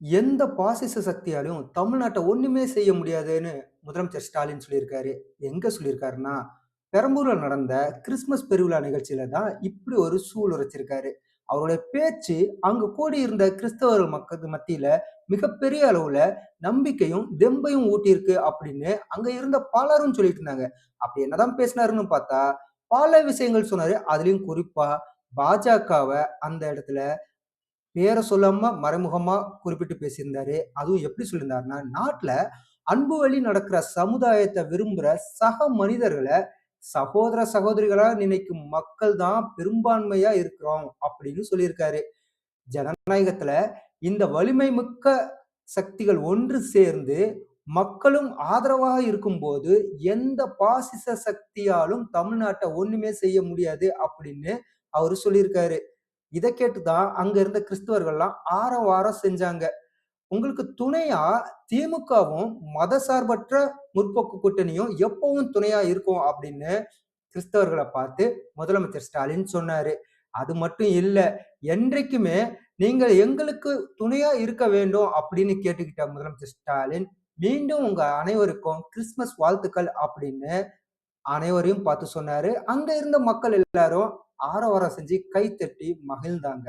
எந்த பாசிச சக்தியாலையும் தமிழ்நாட்டை ஒண்ணுமே செய்ய முடியாதுன்னு முதலமைச்சர் ஸ்டாலின் சொல்லியிருக்காரு. எங்க சொல்லியிருக்காருன்னா, பெரம்பூர்ல நடந்த கிறிஸ்மஸ் பெருவிழா நிகழ்ச்சியில தான் இப்படி ஒரு சூழ் உரைச்சிருக்காரு. அவருடைய பேச்சு அங்கு கூடியிருந்த கிறிஸ்தவர்கள் மக்கள் மத்தியில மிகப்பெரிய அளவுல நம்பிக்கையும், தெம்பையும் ஊட்டியிருக்கு அப்படின்னு அங்க இருந்த பலரும் சொல்லிட்டு இருந்தாங்க. அப்படி என்னதான் பேசினாருன்னு பார்த்தா, பல விஷயங்கள் சொன்னாரு. அதுலயும் குறிப்பா பாஜகவை அந்த இடத்துல பேர சொல்லாம மறைமுகமா குறிப்பிட்டு பேசியிருந்தாரு. அதுவும் எப்படி சொல்லியிருந்தாருன்னா, நாட்டுல அன்பு வழி நடக்கிற சமுதாயத்தை விரும்புற சக மனிதர்களை சகோதர, சகோதரிகளா நினைக்கும் மக்கள் தான் பெரும்பான்மையா இருக்கிறோம் அப்படின்னு சொல்லியிருக்காரு. ஜனநாயகத்துல இந்த வலிமை மிக்க சக்திகள் ஒன்று சேர்ந்து மக்களும் ஆதரவாக இருக்கும்போது, எந்த பாசிச சக்தியாலும் தமிழ்நாட்டை ஒண்ணுமே செய்ய முடியாது அப்படின்னு அவரு சொல்லியிருக்காரு. இதை கேட்டு தான் அங்க இருந்த கிறிஸ்தவர்கள்லாம் வாரம் செஞ்சாங்க. உங்களுக்கு துணையா திமுகவும், மதசார்பற்ற முற்போக்கு கூட்டணியும் எப்பவும் துணையா இருக்கும் அப்படின்னு கிறிஸ்தவர்களை பார்த்து முதலமைச்சர் ஸ்டாலின் சொன்னாரு. அது மட்டும் இல்லை என்றைக்குமே நீங்கள் எங்களுக்கு துணையா இருக்க வேண்டும் அப்படின்னு கேட்டுக்கிட்ட முதலமைச்சர் ஸ்டாலின், மீண்டும் உங்க அனைவருக்கும் கிறிஸ்துமஸ் வாழ்த்துக்கள் அப்படின்னு அனைவரையும் பார்த்து சொன்னாரு. அங்க இருந்த மக்கள் எல்லாரும் ஆரவாரம் செஞ்சு கைத்தட்டி மகிழ்ந்தாங்க.